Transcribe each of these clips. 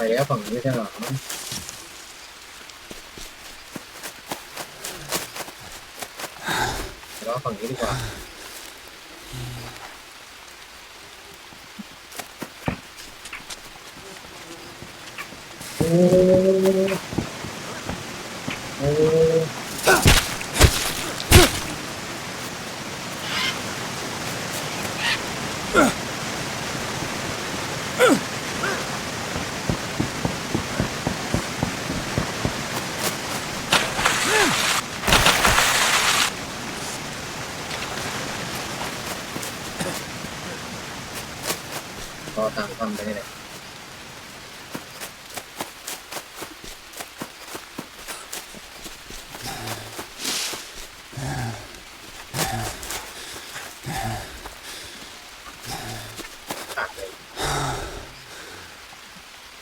ไปแล้วฝั่งนี้ใช่หรอเราฝั่งนี้ดีกว่าโอ้โอ้รอตามทำไปนี่แหละ ขาดเลย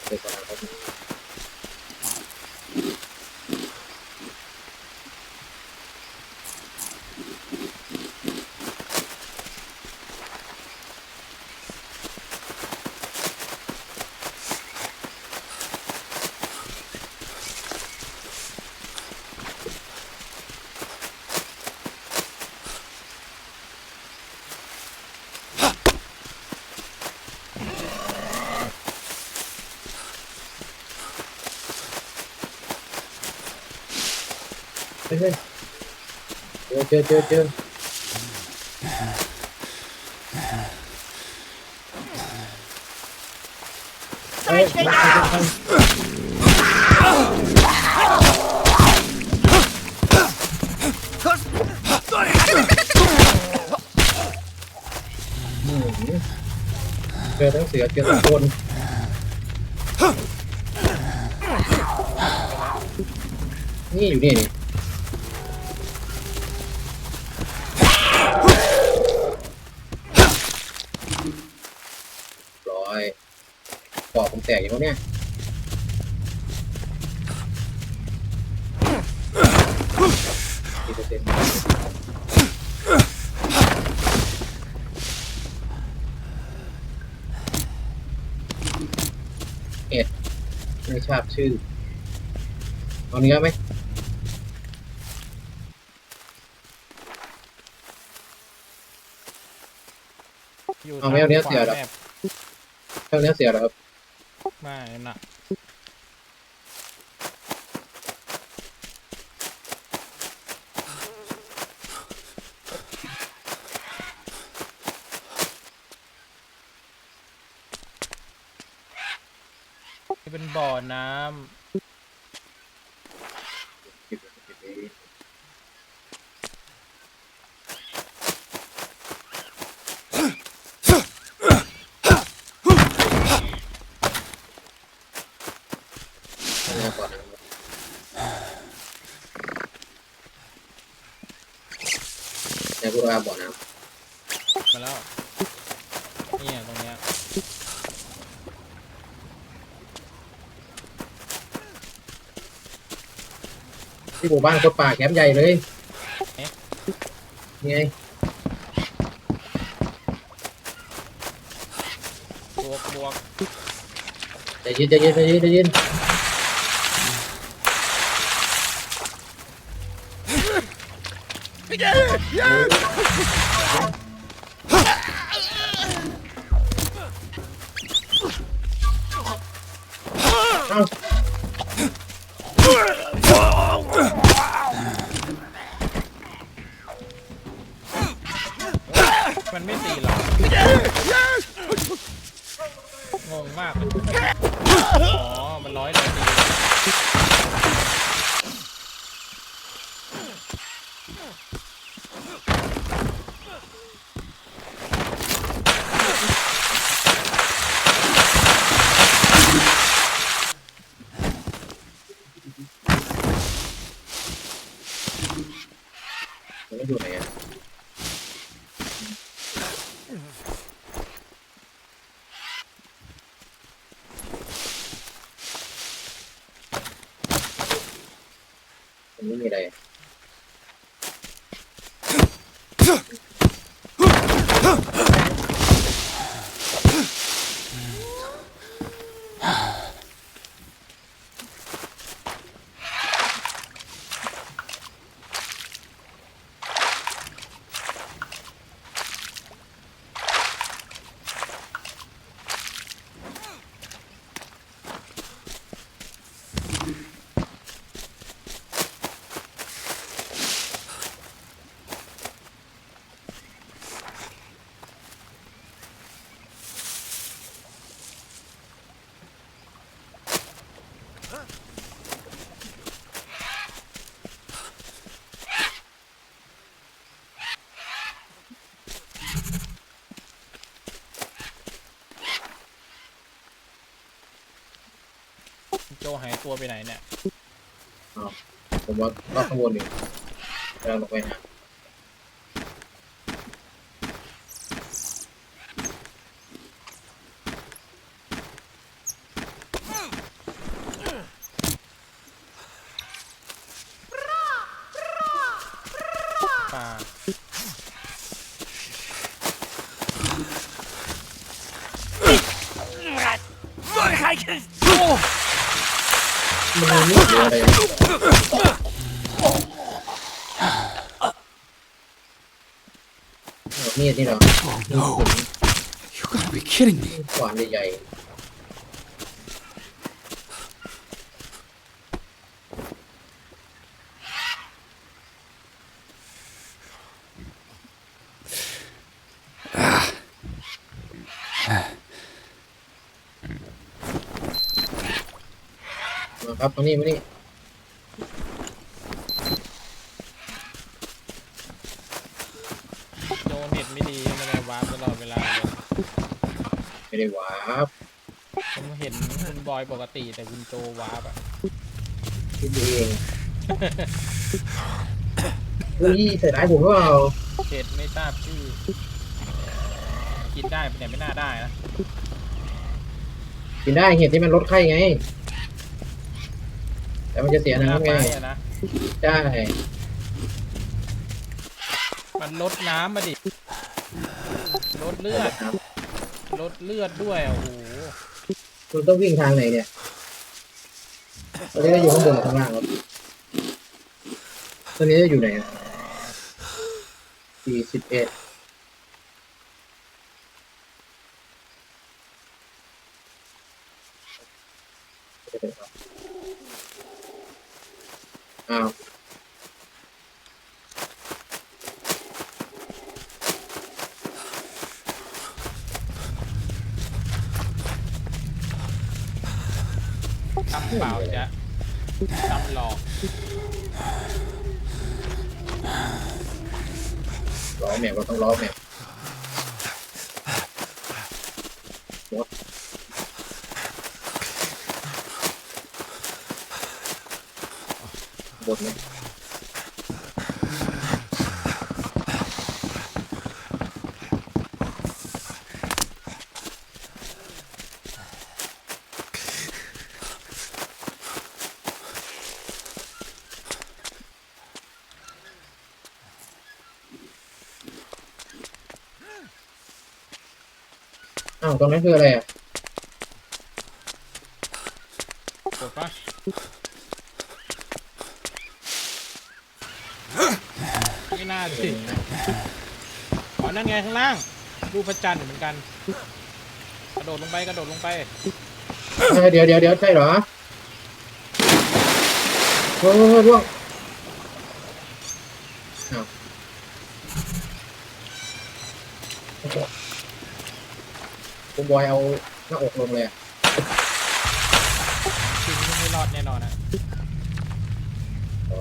เด็กกว่านั้นครับเฮ้ยเฮ้ย เจอเจอเจอเจอเฮ้ยมามามาอืมเจอทั้งเสือเจอทั้งคนนี่อยู่นี่นี่ร้อยปอกผมแตกอย่าง วะเนี่ย กี่เปอร์เซ็นต์เอ็ดไม่ทราบชื่อ เอาเนื้อไหมอยู่เอาไม่เอาเนื้อเสือหรอแมพเอาเนื้อเสือเหรอครับ ไม่น่ะเป็นบ่อน้ำอาเนื้อก่อนนะครับเนื้อกุราบ่อน้ำมาแล้ว เนี่ยตรงเนี้ยำ ที่หมู่บ้านคนป่าแคมป์ใหญ่เลยนี่ไงบวกบวกใจเย็นใจเย็นใจเย็นใจเย็น จหายตัวไปไหนเนี่ยผมว่าก็ข้างบนอยู่กำลังลงไปนะ ป่า มันมีมีดหรืออะไรเอา มีดนี่เหรอ Oh no. You gotta be kidding me. ขวานใหญ่มาครับมานี่มานี่ ไม่ได้หวาบผมเห็นคุณบอยปกติแต่คุณโจวาร์ปอะคิดเองอุ้ยใส่ร้ายผมหรือเปล่าเห็ดไม่ทราบชื่อกินได้แต่ไม่น่าได้นะกินได้เห็ดที่มันลดไข้ไง แต่มันจะเสียหน้าน้ำไงไม้อะนะใช่ มันลดน้ำมาดิลดเลือดครับ ลดเลือดด้วยโอ้โหคุณต้องวิ่งทางไหนเนี่ยตอนนี้เราอยู่ข้างบนหรือข้างล่างครับตอนนี้จะอยู่ไหนสี่สิบเอ็ดอ้าว ทำเปล่าจะทำหลอกล้อแมวเราต้องล้อแมวหมดบนไหม อ้าวตรงนั้นคืออะไรอะกดปะไม่น่าสิอ๋อนั่นไงข้างล่างรูปพระจันทร์เหมือนกัน กระโดดลงไปกระโดดลงไปเออเดี๋ยวเดี๋ยวเดี๋ยวใช่เหรอโอ้โหร่วงอ้าวโอ้โห คุณบอยเอาหน้าอกลงเลยอะทีนี้ไม่รอดแน่นอนนะ อ๋อ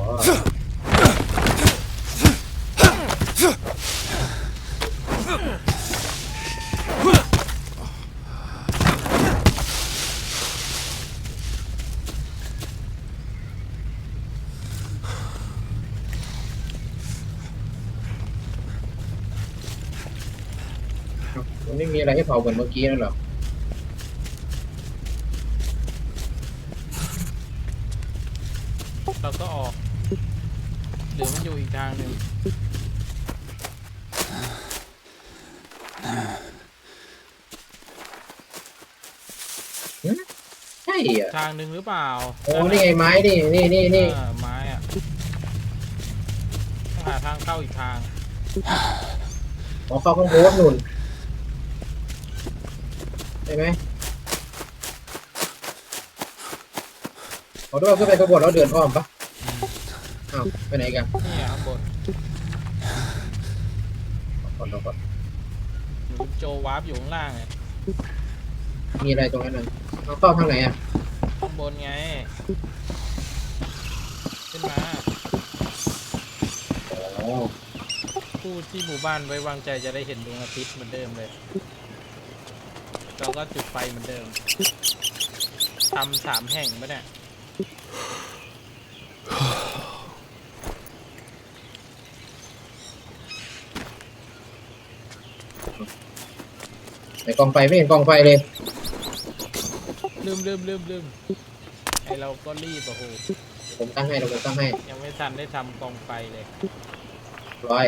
มัน ไม่มีอะไรให้เผาเหมือนเมื่อกี้นั่นหรอเราก็ออก หรือมันอยู่อีกทางหนึ่งใช่อะทางหนึ่งหรือเปล่าโอ้นี่ไงไม้นี่นี่นี่นี่เออไม้อะต้องหาทางเข้าอีกทาง ขอเข้าข้างบนนุ่น ใช่ไหมขอด้วยขึ้นไปข้างบนแล้วเดินอ้อมปะอ้าวไปไหนกันนี่อะข้างบนก่อนก่อนหนูโจวาร์ปอยู่ข้างล่างอะมีอะไรตรงนั้นนึงเอาเข้าทางไหนอะข้างบนไง ขึ้นมาอ๋อผู้ที่หมู่บ้านไว้วางใจจะได้เห็นดวงอาทิตย์เหมือนเดิมเลย เราก็จุดไฟเหมือนเดิมทำสามแห่งปะเนี่ยไหนกองไฟไม่เห็นกองไฟเลยลืมลืมลืมลืมไอเราก็รีบอะโหผมตั้งให้เราผมตั้งให้ ยังไม่ทันได้ทำกองไฟเลยร้อย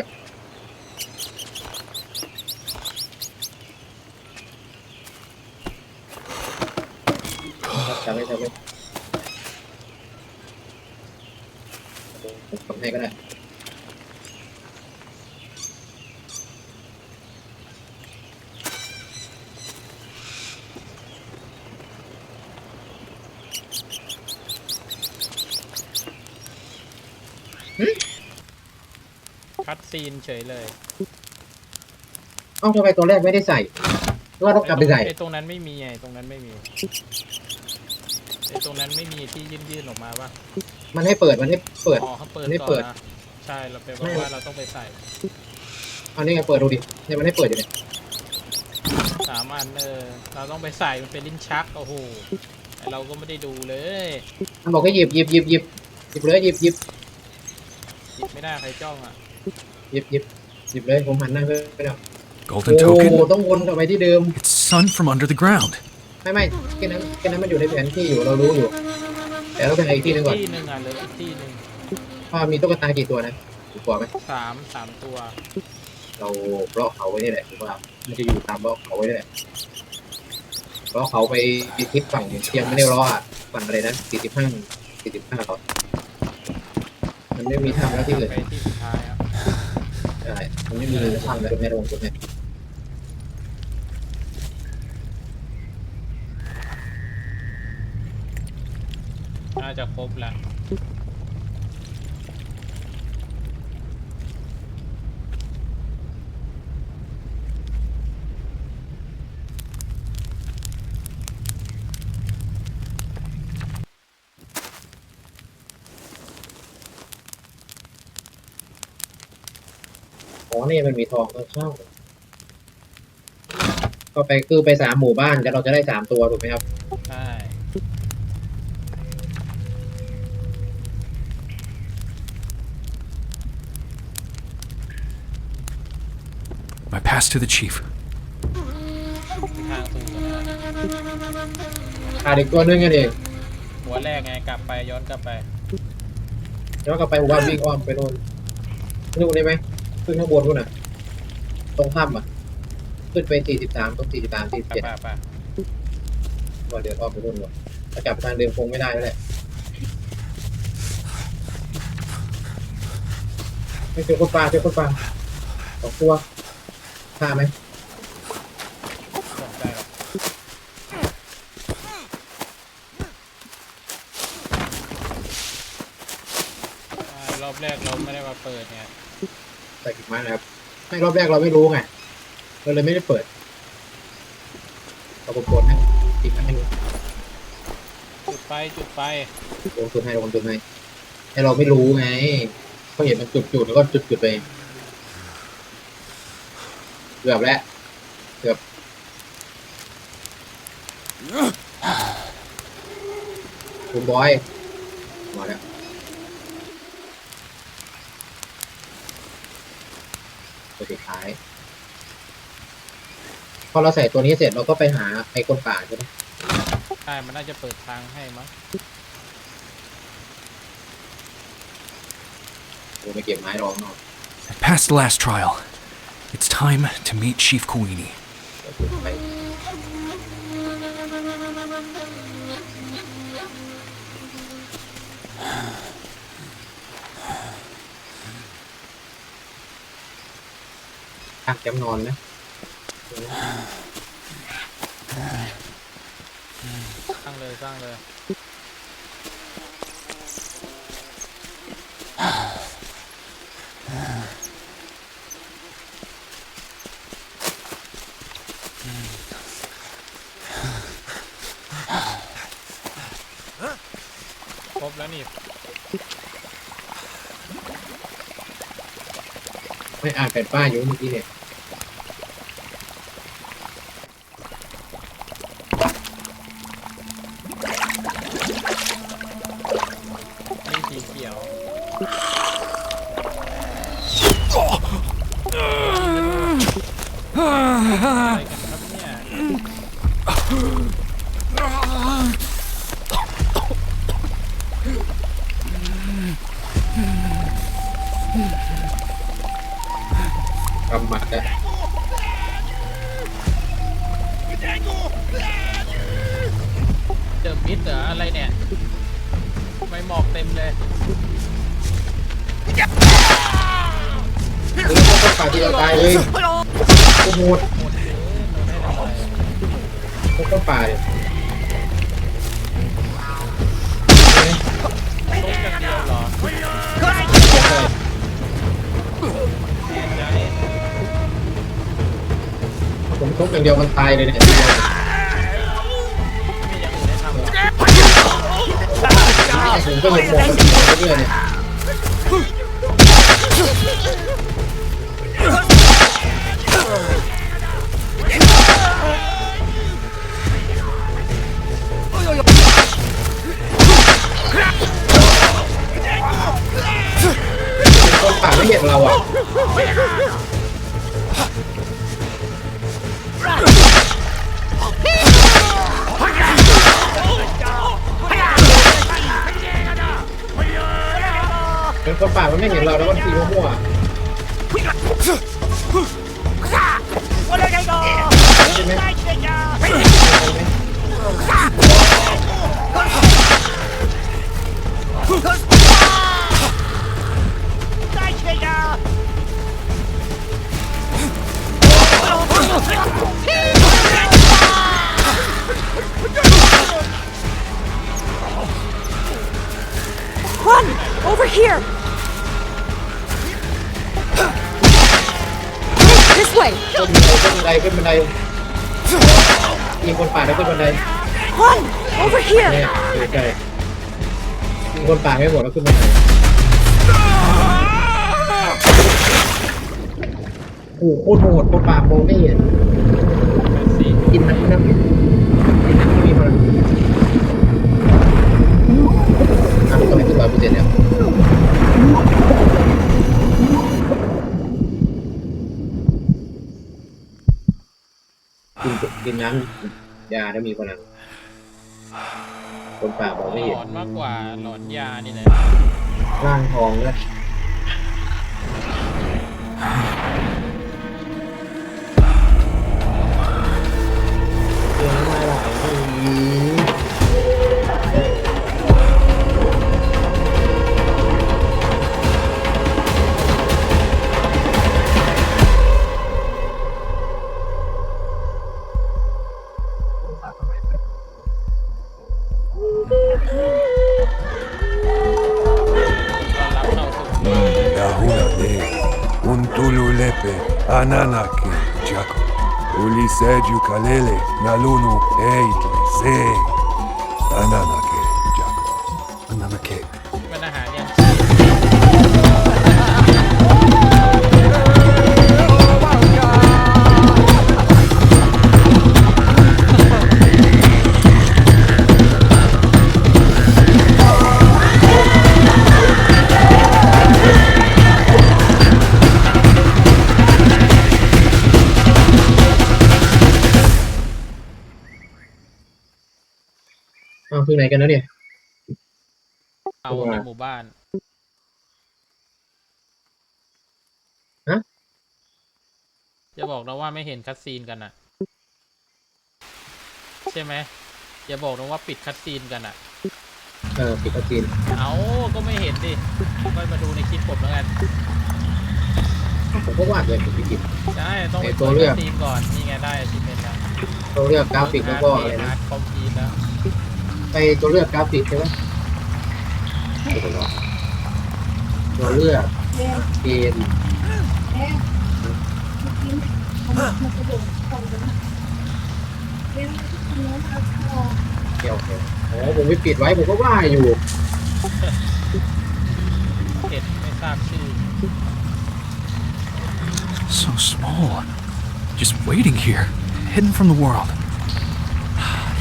จับไว้จับไว้ผมทำให้ก็ได้คัดซีนเฉยเลยเอ้าทำไมตัวแรกไม่ได้ใส่หรือว่าต้องกลับไปใส่ไอตรงนั้นไม่มีไงตรงนั้นไม่มี ไอตรงนั้นไม่มีที่ยื่นยื่นๆออกมาว่ามันให้เปิดมันให้เปิด อ๋อเขาเปิดไม่ก่อเปินดนะใช่เราไปไม่ว่าว่าเราต้องไปใส่เอานี่ไงเปิดดูดิเนี่ยมันให้เปิดอยู่เนี่ยสามอันเออเราต้องไปใส่มันเป็นลิ้นชักโอ้โหไอ้เราก็ไม่ได้ดูเลยมันบอกให้หยิบหยิบหยิบหยิบหยิบเลยหยิบหยิบหยิบไม่ได้ใครจ้องอะหยิบหยิบหยิบเลยผมหันหน้าไปแล้ว Golden โอ้ token? ต้องวนกลับไปที่เดิม It's sun from under the ground. ไม่ไม่แค่นั้นแค่นั้นมันอยู่ในแผนที่อยู่เรารู้อยู่ แต่เราไปหาอีกที่หนึงก่อนที่หนึ่งอะเหลืออีกที่หนึ่งว่ามีตุ๊กตากี่ตัวนะกี่ตัวไหมสามสามตัว เราเลาะเขาไว้นี่แหละผมว่ามันจะอยู่ตามเลาะเขาไว้นี่แหละเลาะเขาไปทิศฝั่งเทียมไม่ได้เลาะอะฝั่งอะไรนะสี่สิบห้าสี่สิบห้าหรอมันไม่มีทางแล้วที่อื่นไปที่สุดท้ายอะใช่มันไม่มีทางแล้วแม่ลงตรงนี้ น่าจะครบแล้วอ๋อนี่มันมีทองต้องเช่าก็ไปคือไปสามหมู่บ้านกันเราจะได้สามตัวถูกไหมครับ ใช่ pass to the chief. ทางสู่กันนะขาดอีกตัวนึงกันเองหัวแรกไงกลับไปย้อนกลับไปแล้วก็ไปหมู่บ้านวิ่งอ้อมไปโน่นนู่นได้ไหมขึ้นข้างบนนู่นน่ะ ตรงถ้ำอะ ขึ้นไปสี่สิบสามตรงสี่สิบสามสี่สิบไปเจ็ดไปไปก็เดินอ้อมไปนู่นหมดถ้าจับทางเดิมคงไม่ได้แล้วแหละไม่เจอคนปลาเจอคนปลาสองตัว ฆ่าไหมสนใจหรอกอ่ารอบแรกเราไม่ได้มาเปิดไงใส่กิ่งไม้นะครับไม่รอบแรกเราไม่รู้ไงเราเลยไม่ได้เปิดเรากดให้ติดให้ดูจุดไฟจุดไฟลงทุนให้ลงทุนให้ให้เราไม่รู้ไงเขาเห็นมันจุดจุดๆแล้วก็จุดจุดๆไป เกือบแล้ว เกือบ คุณบอย มาแล้ว ตัวสุดท้าย พอเราใส่ตัวนี้เสร็จเราก็ไปหาไอ้คนป่าใช่ไหมใช่มันน่าจะเปิดทางให้มั้งกูไปเก็บไม้รองเนาะ I passed the last trial. It's time to meet Chief Kawini. ไปพักจำนอนนะสร้างเลยสร้างเลย ครบแล้วนี่ ไม่อ่านแผ่นป้ายอยู่เมื่อกี้เนี่ย อย่างเดียวมันตายเลยเนี่ยทีเดียวไม่องได้ทำหรอผมก็หมดหมดมันเรื่อยเนี่ย ใๆยิงคนป่าไม่หมดแล้วขึ้นบันไดโอ้โหโคตรโหดโคนป่ามองไม่เห็นกินน้ำน้ำกินน้ำที่มีพลังน้ำก็ไม่ถึงร้อยเปอร์เซ็นต์เนี่ยกินกินน้ำยาแล้วมีพลัง คนป่ามองไม่หลเห็นอนมากกว่าหลอนยานี่แหละร่างทองเลยเรื่องอะไรล่ะอืม Hananake Jako Uliseju Kalele Nalunu Eitle Se Anana กันนะเนี่ย เอาในหมู่บ้านฮะจะบอกนะว่าไม่เห็นคัดซีนกันอะใช่ไหมอย่าบอกนะว่าปิดคัดซีนกันอะเออปิดคัะซีนเอาก็ไม่เห็นดิก็มาดูในคลิปผมแล้วกันผมก็วาดเลยผมคิน ใช่ต้องไปตัวเลือกซีนก่อนนี่ไงได้ชิเป็นแล้ว ตัวเลือกกราฟิกแล้วก็อะไรนะ คอมพีทแล้ว ไปตัวเลือกกราฟิกใช่ไหมตัวเลือกเกมเกี่ยวเกี่ยวโอ้ผมไม่ปิดไว้ผมก็ว่าอยู่เห็นไม่ทราบชื่อ So small. Just waiting here, hidden from the world.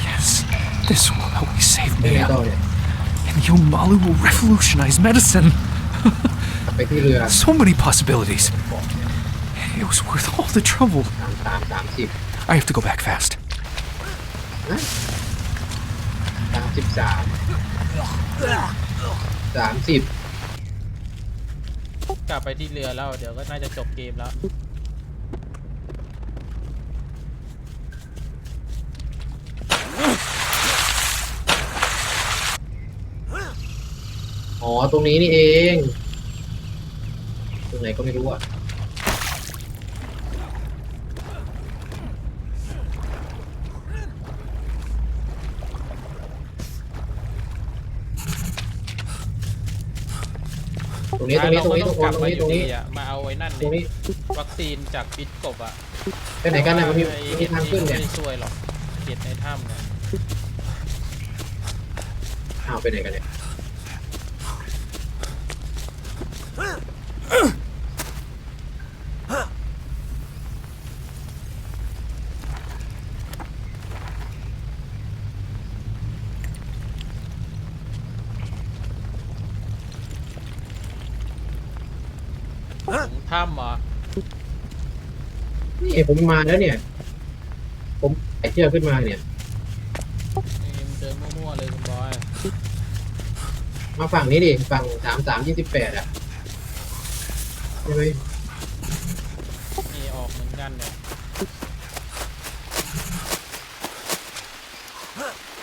Yes, this will help save เป็นไง Mia. ต่อเนี่ย And Yomalu will revolutionize medicine. กลับไปที่เรือ So many possibilities. It was worth all the trouble. สามสามสามสิบ I have to go back fast. สามสิบสามสามสิบกลับไปที่เรือแล้ว เดี๋ยวก็น่าจะจบเกมแล้ว อ๋อ ตรงนี้นี่เอง ตรงไหนก็ไม่รู้อะ ตรงนี้ตรงนี้ตรงนี้ตรงกลับตรงมานี้อตรยู่งดีนี้อะมาเอาไว้นั่นตรงดินี้วัคซีนจากพิษกบอะไปไหนกันนะมันมีไอ้มันมีทางขึ้นเนี่ยไม่ช่วยหรอกเขตในถ้ำเนี่ยอ้าวไปไหนกันเนี่ย ถึงถ้ำเหรอนี่ผมมาแล้วเนี่ย ผมไอเชือกขึ้นมาเนี่ย นี่มันเดินมั่วๆเลยคุณบอย มาฝั่งนี้ดิ ฝั่งสามสามยี่สิบแปดอะ ใช่ไหมนี่ออกเหมือนกันเนี่ย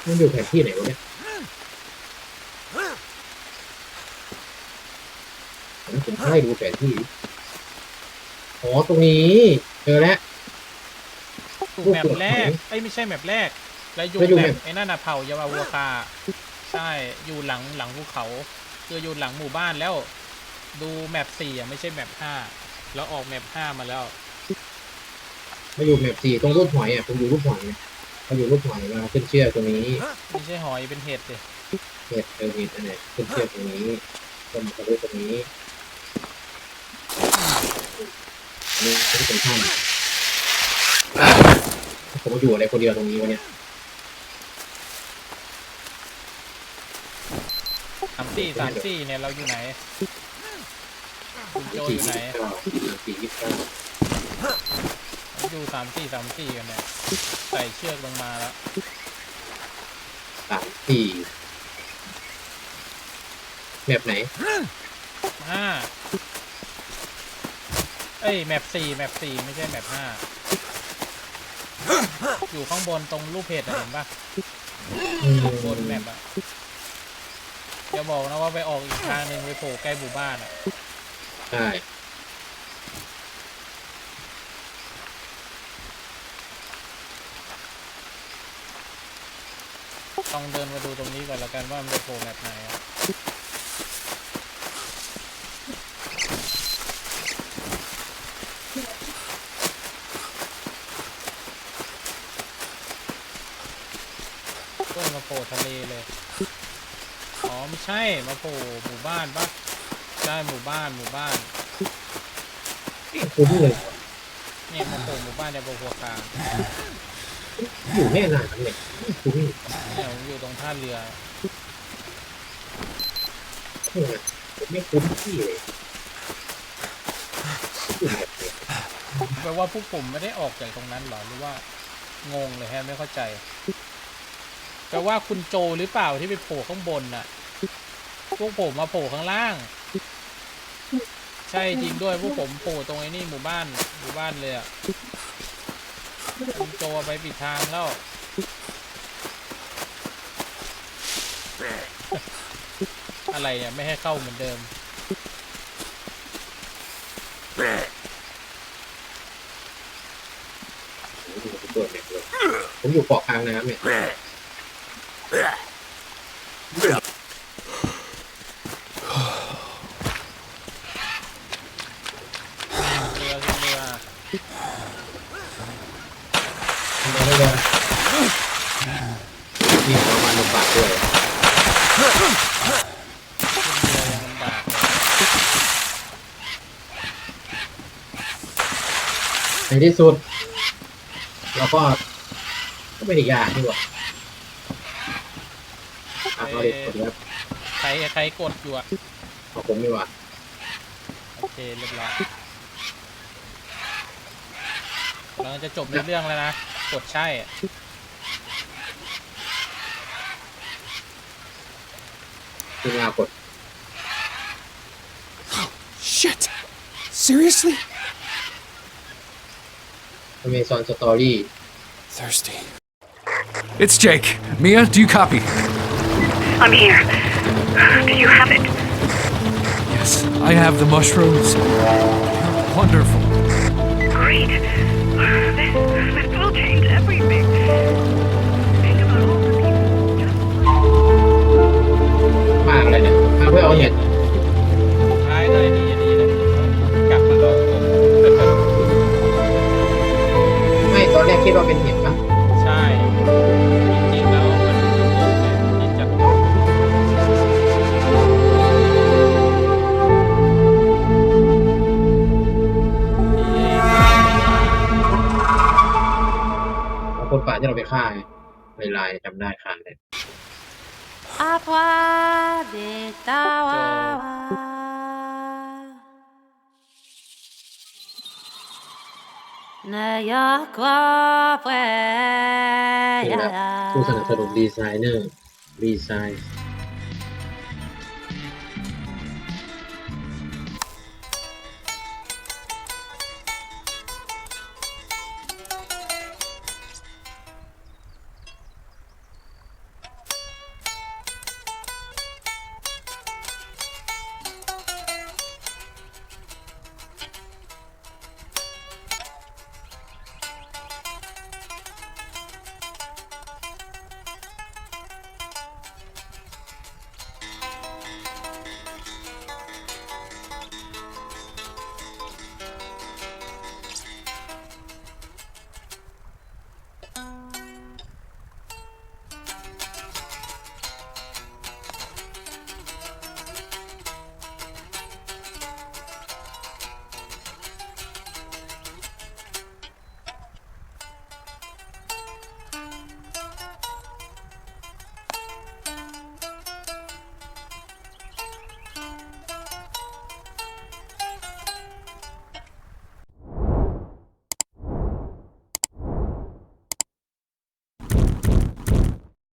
มันอยู่แผนที่ไหนวะเนี่ยผมผมให้ดูแผนที่อ๋อตรงนี้ เจอแล้วถูกแมปแรกไอ้ยไม่ใช่แมปแรก แล้วอยู่แล้วอยู่แมแมปปไอ้นั่นน่ะเผ่ายามาวัวคาใช่อยู่หลังหลังภูเขา คืออยู่หลังหมู่บ้านแล้ว ดูแมปสี่อะไม่ใช่แมปห้าแล้วออกแมปห้ามาแล้ว มาอยู่แมปสี่ตรงรูปหอยอะผมอยู่รูปหอยเนี่ยเขาอยู่รูปหอยมาขึ้นเชือกตรงนี้ไม่ใช่หอยเป็นเห็ดสิเห็ดเออเห็ดอันไหนขึ้นเชือกตรงนี้ต้นทะลุตรงนี้นี่ที่เป็นถ้ำผมมาอยู่อะไรคนเดียวตรงนี้วะเนี่ยสามสี่สามสี่เนี่ยเราอยู่ไหนคุณ โจอยู่ไหนสี่ยี่สิบเก้าอยู่สามสี่สามสี่กันเนี่ยใส่เชือกลงมาแล้วสามสี่แบบไหนห้าเอ้ยแมปสี่แมปสี่ไม่ใช่แมปห้าอยู่ข้างบนตรงรูปเพจเห็นปะอืมบนแมปอะอย่าบอกนะว่าไปออกอีกทางหนึ่งไปโผล่ใกล้หมู่บ้านอะ ใช่ต้องเดินมาดูตรงนี้ก่อนละกันว่ามันจะโผล่แมปไหนอะเพื่อนมาโผล่ทะเลเลย อ๋อไม่ใช่ มาโผล่หมู่บ้านปะ ใช่หมู่บ้านหมู่บ้านคุ้มเลยเนี่ยมาโผล่หมู่บ้านในโบหัวกลางอยู่แม่นานเนี่ยคุ้มเนี่ยผมอยู่ตรงท่าเรือผมไม่คุ้มที่เลยอยู่แบบเนี้ยแปลว่าพวกผมไม่ได้ออกจากตรงนั้นเหรอหรือว่างงเลยฮะไม่เข้าใจแปลว่าคุณโจหรือเปล่าที่ไปโผล่ข้างบนน่ะ พวกผมมาโผล่ข้างล่าง ใช่จริงด้วยพวกผมโผล่ตรงไอ้นี่หมู่บ้านหมู่บ้านเลยอะคุณโจไปปิดทางแล้ว อะไรเนี่ยไม่ให้เข้าเหมือนเดิมผมเปิดเนี่ยผมอยู่เกาะกลางน้ำเนี่ยรือขึ้นเรือ ทำไมไม่ได้นี่ประมาณลำบากด้วย ขึ้นเรือยังลำบากเลย ใน ที่สุดเราก็ก็ไม่ได้ยากนี่หว่าอะเอาดิกดแล้วใครใครกดอยู่อะเอาผมดีกว่าโอเคเรียบร้อยเราจะจบในเรื่องแล้วนะ กดใช่อะทีมงานกด Shit! Seriously? อเมซอนสตอรี่ Thirsty. It's Jake. Mia, do you copy? I'm here. Do you have it? Yes, I have the mushrooms. They're wonderful. Great. This, this will change everything. Think about all the people just มากเลยเนี่ยมาเพื่อเอาเห็ด ตอนแรกคิดว่าเป็นเห็ดปะใช่ จริงๆแล้วมันงงเลยที่จับเอาคนป่าที่เราไปฆ่าไงในไลน์จำได้ฆ่าเลย Aqua de Tawa. Na ya kwa นี่แหละ pwe ผู้สนับสนุนดีไซเนอร์ดีไซน์